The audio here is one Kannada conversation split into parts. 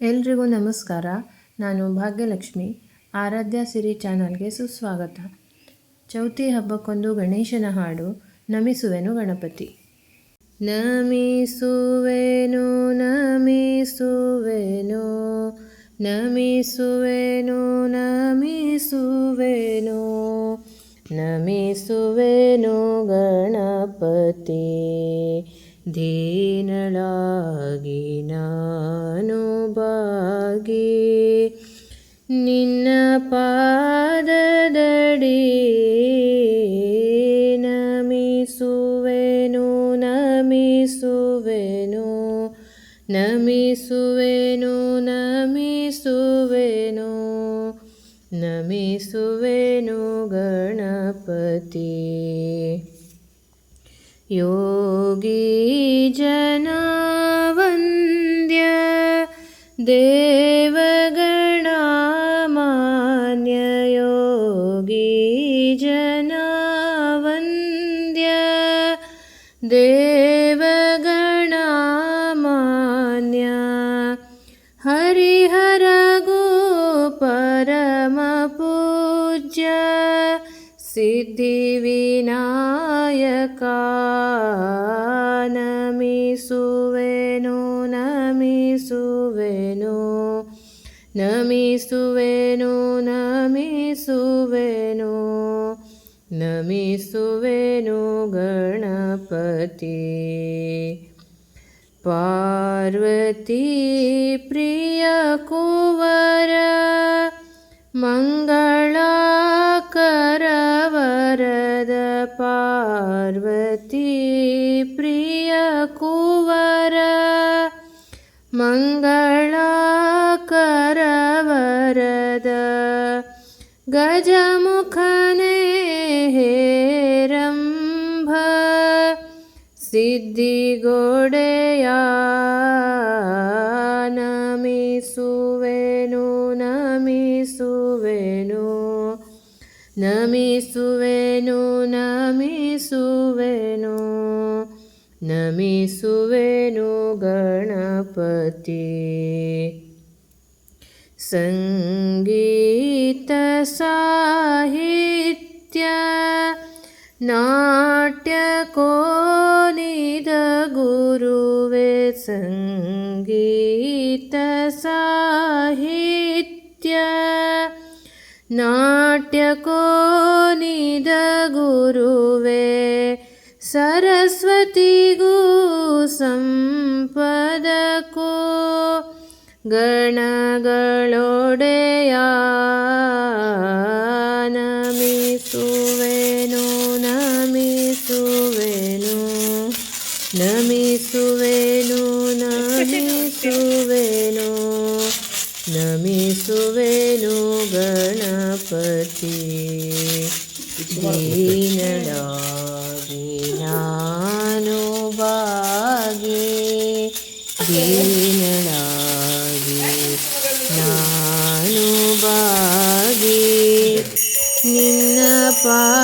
ಎಲ್ರಿಗೂ ನಮಸ್ಕಾರ. ನಾನು ಭಾಗ್ಯಲಕ್ಷ್ಮಿ. ಆರಾಧ್ಯ ಸಿರಿ ಚಾನಲ್ಗೆ ಸುಸ್ವಾಗತ. ಚೌತಿ ಹಬ್ಬಕ್ಕೊಂದು ಗಣೇಶನ ಹಾಡು, ನಮಿಸುವೆನು ಗಣಪತಿ. ನಮಿಸುವೆನು ನಮಿಸುವೆನು ನಮಿಸುವೆನು ನಮಿಸುವೆನು ನಮಿಸುವೆನು ಗಣಪತಿ. ನಾನು ಬಾಗಿ ನಿನ್ನ ಪಾದದಡಿ ನಮಿಸುವೆನು ನಮಿಸುವೆನು ನಮಿಸುವೆನು ನಮಿಸುವೆನು ನಮಿಸುವೆನು ಗಣಪತಿ योगी जनावन्द्य देवगणामान्ययोगी जनावन्द्य देवगणामान्य हरिहरगो परमपूज्य ಸಿದ್ಧಿವಿನಾಯಕ ನಮಿಸುವೆನು ನಮಿಸುವೆನು ನಮಿಸುವೆನು ನಮಿಸುವೆನು ನಮಿಸುವೆನು ಗಣಪತಿ. ಪಾರ್ವತಿ ಪ್ರಿಯ ಕುವರ ಮಂಗಳಕರವರದ पार्वती प्रियकुवर मङ्गलाकरवरद गजमुखने हेरम्भ सिद्धिगोडया ನಮಿಸುವೆನು ನಮಿಸುವೆನು ನಮಿಸುವೆನು ಗಣಪತಿ ಸಂಗೀತ ಸಾಹಿತ್ಯ ನಾಟ್ಯ ಕೋನಿದ ಗುರುವೆ ಸಂಗೀತ ಸಾಹಿತ್ಯ ನಾಟ್ಯ ಕೋನಿದ ಗುರುವೆ ಸರಸ್ವತಿಗೂ ಸಂಪದಕೋ ನಮಿಸುವೆನು ನಮಿಸುವೆನು ನಮಿಸುವೆನು. ನಮಿಸುವೆನು ಗಣಪತಿ ದೀನಳಾಗಿ ನಾನು ಬಾಗಿ ದೀನಳಾಗಿ ನಾನು ಬಾಗಿ ನಿನ್ನ ಪಾದದಡಿ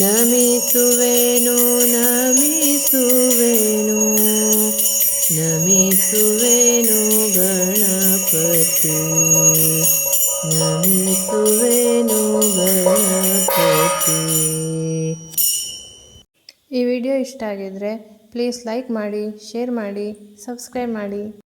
ನಮಿಸುವೆನು ನಮಿಸುವೆನು ನಮಿಸುವೆನು ಗಣಪತಿ. ನಮಿಸುವೆನು ಗಣಪತಿ. ಈ ವಿಡಿಯೋ ಇಷ್ಟ ಆಗಿದ್ರೆ ಪ್ಲೀಸ್ ಲೈಕ್ ಮಾಡಿ, ಶೇರ್ ಮಾಡಿ, ಸಬ್ಸ್ಕ್ರೈಬ್ ಮಾಡಿ.